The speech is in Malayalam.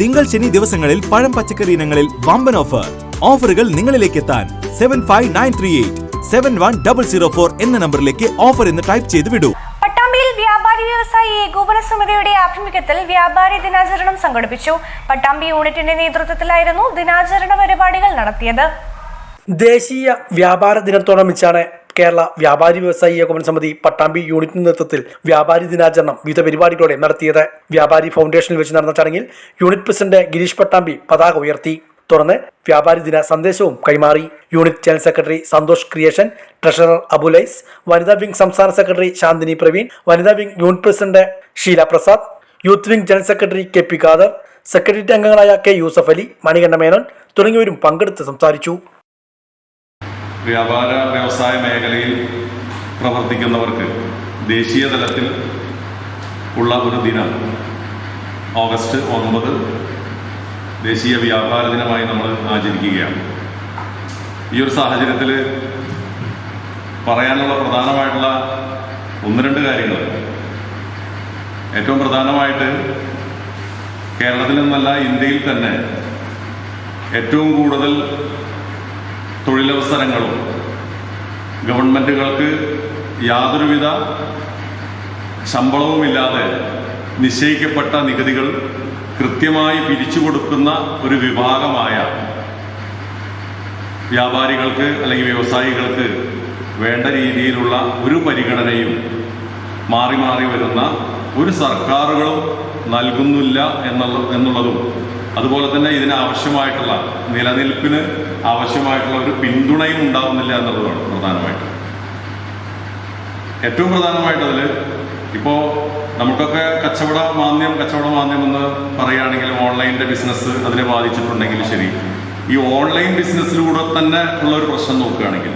തിങ്കൾ ശനി ദിവസങ്ങളിൽ പഴം പച്ചക്കറി ഇനങ്ങളിൽ വമ്പൻ ഓഫർ ഓഫറുകൾ നിങ്ങളിലേക്ക് എത്താൻ seven five nine three eight seven one double zero four എന്ന നമ്പറിലേക്ക് ഓഫർ എന്ന് ടൈപ്പ് ചെയ്ത് വിടൂ. പട്ടാമ്പിയിൽ വ്യാപാരി വ്യവസായി ഏകോപന സമിതിയുടെ ആഭിമുഖ്യത്തിൽ വ്യാപാരി ദിനാചരണം സംഘടിപ്പിച്ചു. പട്ടാമ്പി യൂണിറ്റിന്റെ നേതൃത്വത്തിലായിരുന്നു ദിനാചരണ പരിപാടികൾ നടത്തിയത്. ദേശീയ വ്യാപാര ദിനത്തോടനുബന്ധിച്ചാണ് കേരള വ്യാപാരി വ്യവസായി ഏകോപന സമിതി പട്ടാമ്പി യൂണിറ്റ് നേതൃത്വത്തിൽ വ്യാപാരി ദിനാചരണം വിവിധ പരിപാടികളോടെ നടത്തിയത്. വ്യാപാരി ഫൗണ്ടേഷനിൽ വെച്ച് നടന്ന ചടങ്ങിൽ യൂണിറ്റ് പ്രസിഡന്റ് ഗിരീഷ് പട്ടാമ്പി പതാക ഉയർത്തി. തുടർന്ന് വ്യാപാരി ദിന സന്ദേശവും കൈമാറി. Unit general secretary Santhosh creation treasurer Abulais വനിതാ വിംഗ് സംസ്ഥാന സെക്രട്ടറി ശാന്തിനി പ്രവീൺ വനിതാ wing unit president Sheela Prasad youth wing general secretary K P Khader secretariat അംഗങ്ങളായ കെ യൂസഫ് അലി മണികണ്ഠ മേനോൻ തുടങ്ങിയവരും പങ്കെടുത്ത് സംസാരിച്ചു. വ്യാപാര വ്യവസായ മേഖലയിൽ പ്രവർത്തിക്കുന്നവർക്ക് ദേശീയ തലത്തിൽ ഉള്ള ഒരു ദിനം. ഓഗസ്റ്റ് ഒൻപത് ദേശീയ വ്യാപാര ദിനമായി നമ്മൾ ആചരിക്കുകയാണ്. ഈ ഒരു സാഹചര്യത്തിൽ പറയാനുള്ള പ്രധാനമായിട്ടുള്ള ഒന്ന് രണ്ട് കാര്യങ്ങൾ ഏറ്റവും പ്രധാനമായിട്ട് കേരളത്തിൽ നിന്നല്ല ഇന്ത്യയിൽ തന്നെ ഏറ്റവും കൂടുതൽ തൊഴിലവസരങ്ങളും. ഗവൺമെന്റുകൾക്ക് യാതൊരുവിധ ശമ്പളവുമില്ലാതെ നിശ്ചയിക്കപ്പെട്ട നികുതികൾ കൃത്യമായി പിരിച്ചു കൊടുക്കുന്ന ഒരു വിഭാഗമായ വ്യാപാരികൾക്ക് അല്ലെങ്കിൽ വ്യവസായികൾക്ക് വേണ്ട രീതിയിലുള്ള ഒരു പരിഗണനയും മാറി മാറി വരുന്ന ഒരു സർക്കാരുകളും നൽകുന്നില്ല എന്നുള്ള എന്നുള്ളതും അതുപോലെ തന്നെ ഇതിന് ആവശ്യമായിട്ടുള്ള നിലനിൽപ്പിന് ആവശ്യമായിട്ടുള്ള ഒരു പിന്തുണയും ഉണ്ടാവുന്നില്ല എന്നുള്ളതാണ് പ്രധാനമായിട്ട്. ഏറ്റവും പ്രധാനമായിട്ട് അതിൽ ഇപ്പോൾ നമുക്കൊക്കെ കച്ചവട മാന്ദ്യം കച്ചവട മാന്ദ്യം എന്ന് പറയുകയാണെങ്കിൽ ഓൺലൈന്റെ ബിസിനസ് അതിനെ ബാധിച്ചിട്ടുണ്ടെങ്കിൽ ശരി. ഈ ഓൺലൈൻ ബിസിനസ്സിലൂടെ തന്നെ ഉള്ള ഒരു പ്രശ്നം നോക്കുകയാണെങ്കിൽ